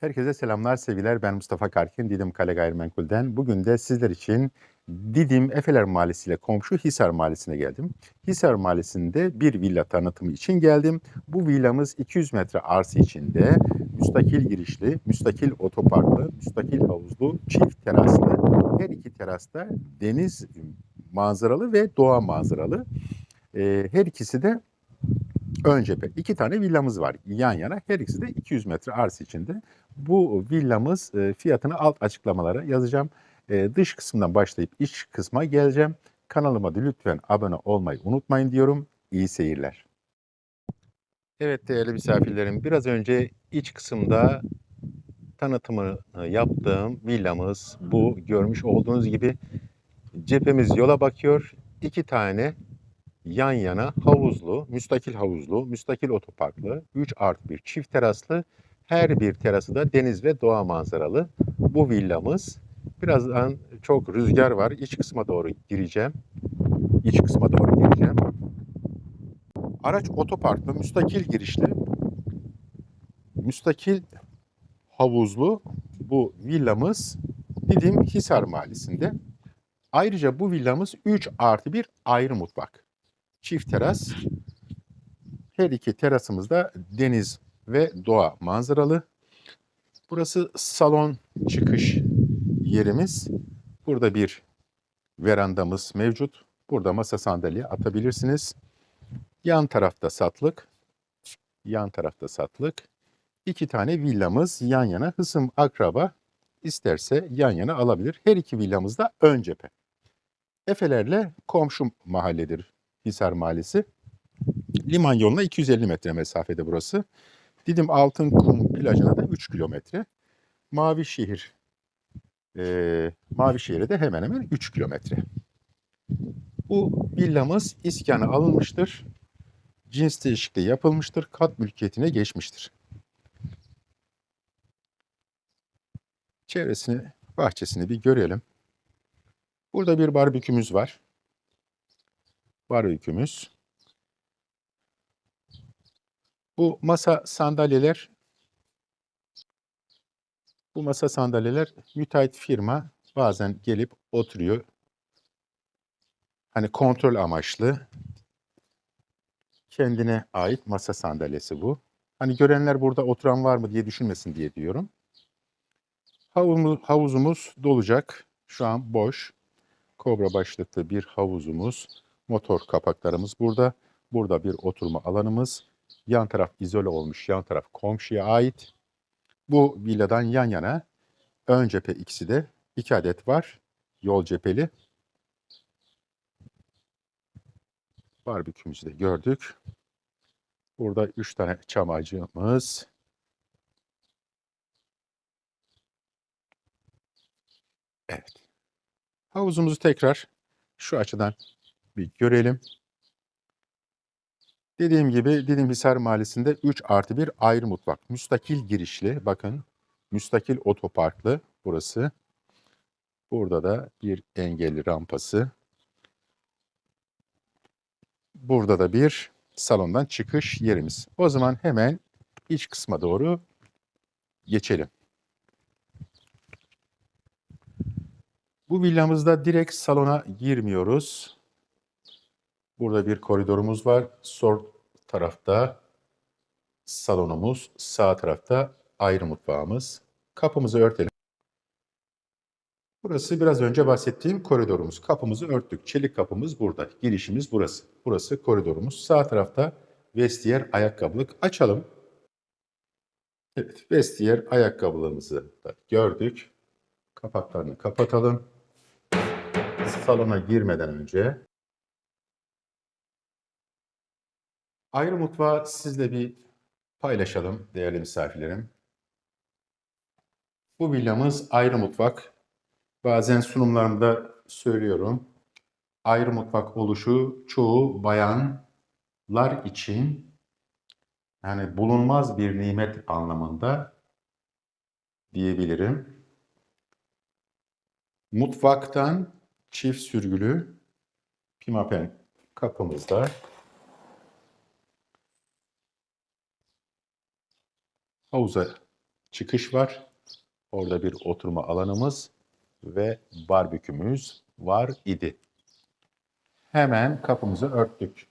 Herkese selamlar, sevgiler. Ben Mustafa Karkin, Didim Kale Gayrimenkul'den. Bugün de sizler için Didim Efeler Mahallesi ile komşu Hisar Mahallesi'ne geldim. Hisar Mahallesi'nde bir villa tanıtımı için geldim. Bu villamız 200 metre arsa içinde müstakil girişli, müstakil otoparklı, müstakil havuzlu, çift teraslı. Her iki terasta deniz manzaralı ve doğa manzaralı. Ee, her ikisi de ön cephe. İki tane villamız var yan yana. Her ikisi de 200 metre arsa içinde. Bu villamız e, fiyatını alt açıklamalara yazacağım. E, dış kısımdan başlayıp iç kısma geleceğim. Kanalıma da lütfen abone olmayı unutmayın diyorum. İyi seyirler. Evet değerli misafirlerim biraz önce iç kısımda tanıtımını yaptığım villamız bu. Görmüş olduğunuz gibi cephemiz yola bakıyor. İki tane yan yana havuzlu, müstakil havuzlu, müstakil otoparklı, 3 artı 1 çift teraslı, her bir terası da deniz ve doğa manzaralı. Bu villamız birazdan çok rüzgar var. İç kısma doğru gireceğim. İç kısma doğru gireceğim. Araç otoparklı, müstakil girişli, müstakil havuzlu bu villamız Didim Hisar Mahallesi'nde. Ayrıca bu villamız 3 artı 1 ayrı mutfak çift teras. Her iki terasımızda deniz ve doğa manzaralı. Burası salon çıkış yerimiz. Burada bir verandamız mevcut. Burada masa sandalye atabilirsiniz. Yan tarafta satlık. Yan tarafta satlık. İki tane villamız yan yana. Hısım akraba isterse yan yana alabilir. Her iki villamız da ön cephe. Efelerle komşu mahalledir Hisar Mahallesi. Liman yoluna 250 metre mesafede burası. Didim Altın Kum plajına da 3 kilometre. Mavişehir e, Mavişehir'e de hemen hemen 3 kilometre. Bu villamız iskana alınmıştır. Cins değişikliği yapılmıştır. Kat mülkiyetine geçmiştir. Çevresini, bahçesini bir görelim. Burada bir barbekümüz var var öykümüz. Bu masa sandalyeler bu masa sandalyeler müteahhit firma bazen gelip oturuyor. Hani kontrol amaçlı kendine ait masa sandalyesi bu. Hani görenler burada oturan var mı diye düşünmesin diye diyorum. Havuzumuz, havuzumuz dolacak. Şu an boş. Kobra başlıklı bir havuzumuz. Motor kapaklarımız burada. Burada bir oturma alanımız. Yan taraf izole olmuş, yan taraf komşuya ait. Bu villadan yan yana ön cephe ikisi de iki adet var. Yol cepheli. Barbekümüzü de gördük. Burada üç tane çam ağacımız. Evet. Havuzumuzu tekrar şu açıdan bir görelim. Dediğim gibi Didimhisar Mahallesi'nde 3 artı 1 ayrı mutfak. Müstakil girişli bakın. Müstakil otoparklı burası. Burada da bir engelli rampası. Burada da bir salondan çıkış yerimiz. O zaman hemen iç kısma doğru geçelim. Bu villamızda direkt salona girmiyoruz. Burada bir koridorumuz var. Sol tarafta salonumuz, sağ tarafta ayrı mutfağımız. Kapımızı örtelim. Burası biraz önce bahsettiğim koridorumuz. Kapımızı örttük. Çelik kapımız burada. Girişimiz burası. Burası koridorumuz. Sağ tarafta vestiyer ayakkabılık. Açalım. Evet, vestiyer ayakkabılığımızı da gördük. Kapaklarını kapatalım. Salona girmeden önce Ayrı mutfağı sizle bir paylaşalım değerli misafirlerim. Bu villamız ayrı mutfak. Bazen sunumlarımda söylüyorum. Ayrı mutfak oluşu çoğu bayanlar için yani bulunmaz bir nimet anlamında diyebilirim. Mutfaktan çift sürgülü pimapen kapımızda havuza çıkış var. Orada bir oturma alanımız ve barbekümüz var idi. Hemen kapımızı örttük.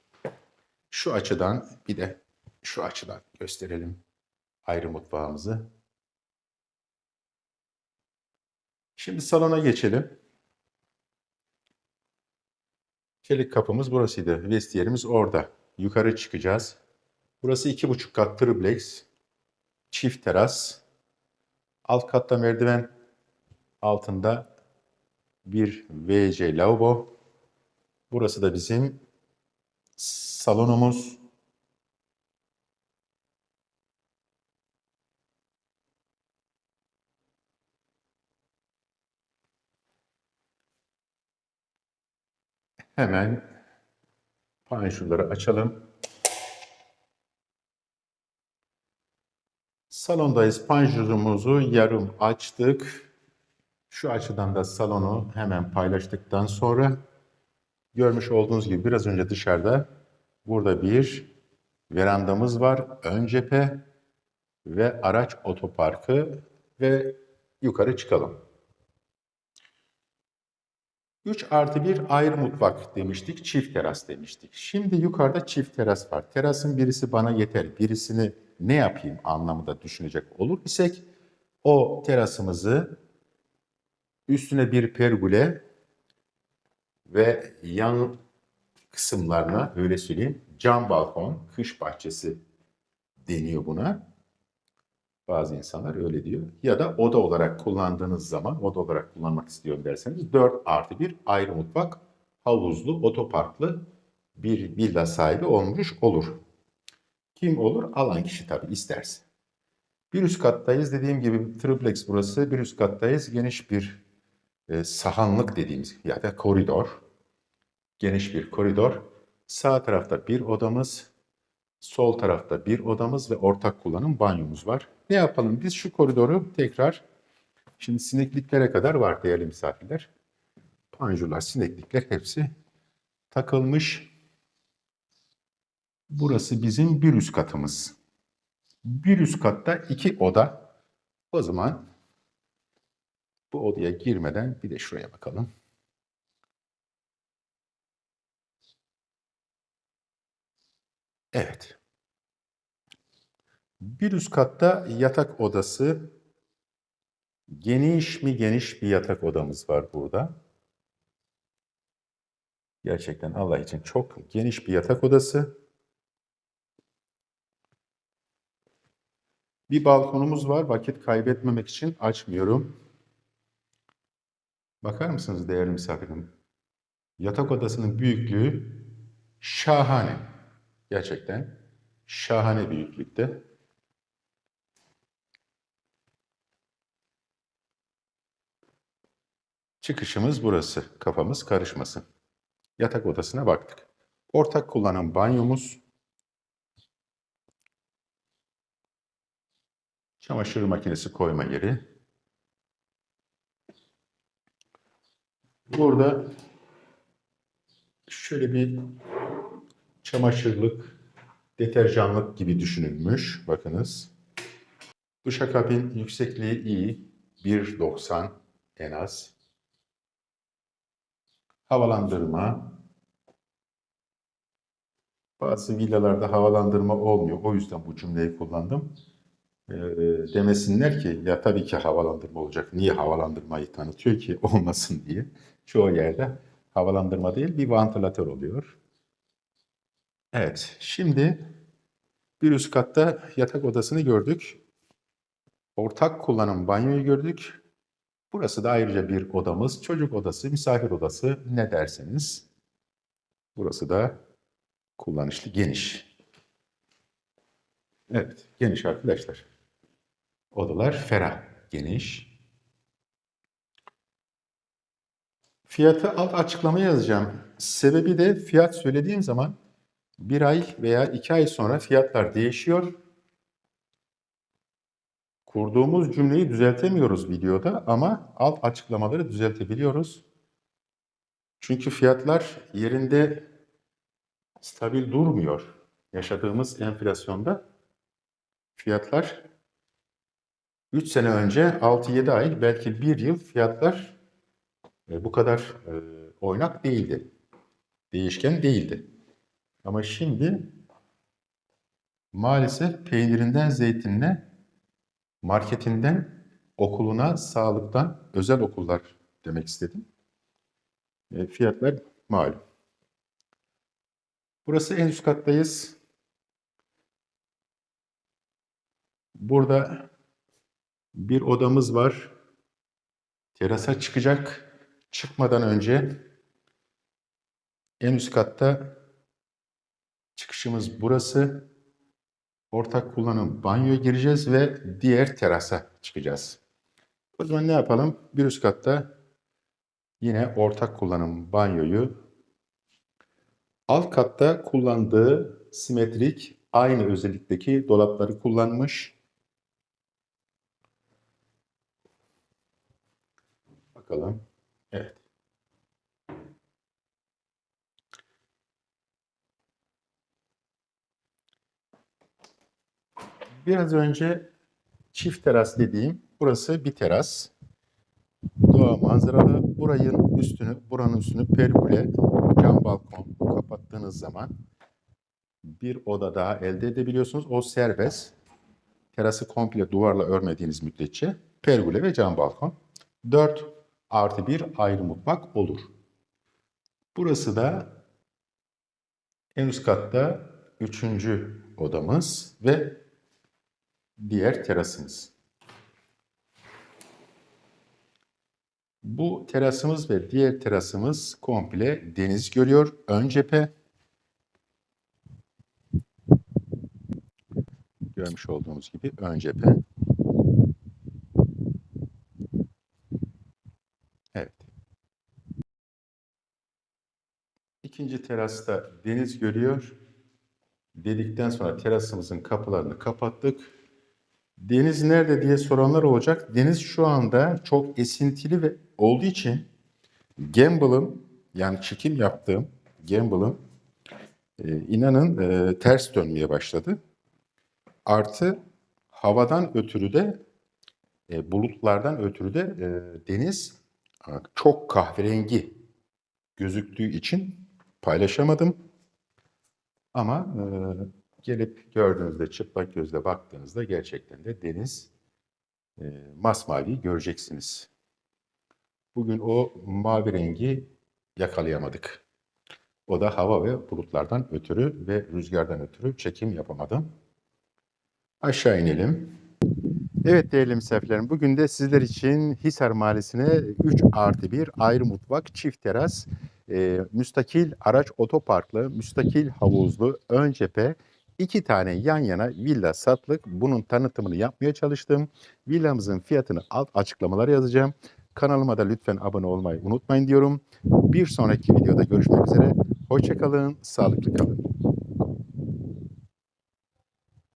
Şu açıdan bir de şu açıdan gösterelim ayrı mutfağımızı. Şimdi salona geçelim. Çelik kapımız burasıydı. Vestiyerimiz orada. Yukarı çıkacağız. Burası iki buçuk kat triplex. Çift teras. Alt katta merdiven. Altında bir WC lavabo. Burası da bizim salonumuz. Hemen panjurları açalım. Salondayız. Panjurumuzu yarım açtık. Şu açıdan da salonu hemen paylaştıktan sonra görmüş olduğunuz gibi biraz önce dışarıda burada bir verandamız var. Ön cephe ve araç otoparkı ve yukarı çıkalım. 3 artı 1 ayrı mutfak demiştik, çift teras demiştik. Şimdi yukarıda çift teras var. Terasın birisi bana yeter, birisini ne yapayım anlamında düşünecek olur isek o terasımızı üstüne bir pergole ve yan kısımlarına öyle söyleyeyim cam balkon, kış bahçesi deniyor buna. Bazı insanlar öyle diyor. Ya da oda olarak kullandığınız zaman, oda olarak kullanmak istiyorum derseniz 4 artı 1 ayrı mutfak, havuzlu, otoparklı bir villa sahibi olmuş olur. Kim olur? Alan kişi tabii isterse. Bir üst kattayız. Dediğim gibi triplex burası. Bir üst kattayız. Geniş bir e, sahanlık dediğimiz ya da koridor. Geniş bir koridor. Sağ tarafta bir odamız, sol tarafta bir odamız ve ortak kullanım banyomuz var. Ne yapalım? Biz şu koridoru tekrar, şimdi sinekliklere kadar var değerli misafirler. Panjurlar, sineklikler hepsi takılmış. Burası bizim bir üst katımız. Bir üst katta iki oda. O zaman bu odaya girmeden bir de şuraya bakalım. Evet. Bir üst katta yatak odası. Geniş mi geniş bir yatak odamız var burada. Gerçekten Allah için çok geniş bir yatak odası. Bir balkonumuz var. Vakit kaybetmemek için açmıyorum. Bakar mısınız değerli misafirim? Yatak odasının büyüklüğü şahane. Gerçekten şahane büyüklükte. Çıkışımız burası. Kafamız karışmasın. Yatak odasına baktık. Ortak kullanım banyomuz. Çamaşır makinesi koyma yeri. Burada şöyle bir çamaşırlık, deterjanlık gibi düşünülmüş. Bakınız. Duşakabin yüksekliği iyi. 1.90 en az. Havalandırma. Bazı villalarda havalandırma olmuyor. O yüzden bu cümleyi kullandım. Ee, demesinler ki ya tabii ki havalandırma olacak. Niye havalandırmayı tanıtıyor ki olmasın diye. Çoğu yerde havalandırma değil bir vantilatör oluyor. Evet, şimdi bir üst katta yatak odasını gördük. Ortak kullanım banyoyu gördük. Burası da ayrıca bir odamız. Çocuk odası, misafir odası ne derseniz. Burası da kullanışlı, geniş. Evet, geniş arkadaşlar. Odalar ferah, geniş. Fiyatı alt açıklamaya yazacağım. Sebebi de fiyat söylediğim zaman bir ay veya iki ay sonra fiyatlar değişiyor. Kurduğumuz cümleyi düzeltemiyoruz videoda ama alt açıklamaları düzeltebiliyoruz. Çünkü fiyatlar yerinde stabil durmuyor. Yaşadığımız enflasyonda fiyatlar 3 sene önce 6-7 ay belki 1 yıl fiyatlar e, bu kadar e, oynak değildi. Değişken değildi. Ama şimdi maalesef peynirinden zeytinine, marketinden okuluna, sağlıktan, özel okullar demek istedim. E, fiyatlar malum. Burası en üst kattayız. Burada bir odamız var. Terasa çıkacak. Çıkmadan önce en üst katta çıkışımız burası. Ortak kullanım banyoya gireceğiz ve diğer terasa çıkacağız. O zaman ne yapalım? Bir üst katta yine ortak kullanım banyoyu alt katta kullandığı simetrik aynı özellikteki dolapları kullanmış. Bakalım. Evet. Biraz önce çift teras dediğim burası bir teras. Doğa manzaralı. Burayın üstünü, buranın üstünü pergole, cam balkon kapattığınız zaman bir oda daha elde edebiliyorsunuz. O serbest. Terası komple duvarla örmediğiniz müddetçe pergole ve cam balkon. 4 artı 1 ayrı mutfak olur. Burası da en üst katta üçüncü odamız ve diğer terasımız. Bu terasımız ve diğer terasımız komple deniz görüyor. Ön cephe. Görmüş olduğunuz gibi ön cephe. Evet. İkinci terasta deniz görüyor. Dedikten sonra terasımızın kapılarını kapattık. Deniz nerede diye soranlar olacak. Deniz şu anda çok esintili ve olduğu için Gamble'ın yani çekim yaptığım Gamble'ın e, inanın e, ters dönmeye başladı. Artı havadan ötürü de e, bulutlardan ötürü de e, deniz e, çok kahverengi gözüktüğü için paylaşamadım. Ama e, gelip gördüğünüzde, çıplak gözle baktığınızda gerçekten de deniz e, masmavi göreceksiniz. Bugün o mavi rengi yakalayamadık. O da hava ve bulutlardan ötürü ve rüzgardan ötürü çekim yapamadım. Aşağı inelim. Evet değerli misafirlerim, bugün de sizler için Hisar Mahallesi'ne 3 artı 1 ayrı mutfak, çift teras, e, müstakil araç otoparklı, müstakil havuzlu, ön cephe, iki tane yan yana villa satlık. Bunun tanıtımını yapmaya çalıştım. Villamızın fiyatını alt açıklamalara yazacağım. Kanalıma da lütfen abone olmayı unutmayın diyorum. Bir sonraki videoda görüşmek üzere. Hoşçakalın, sağlıklı kalın.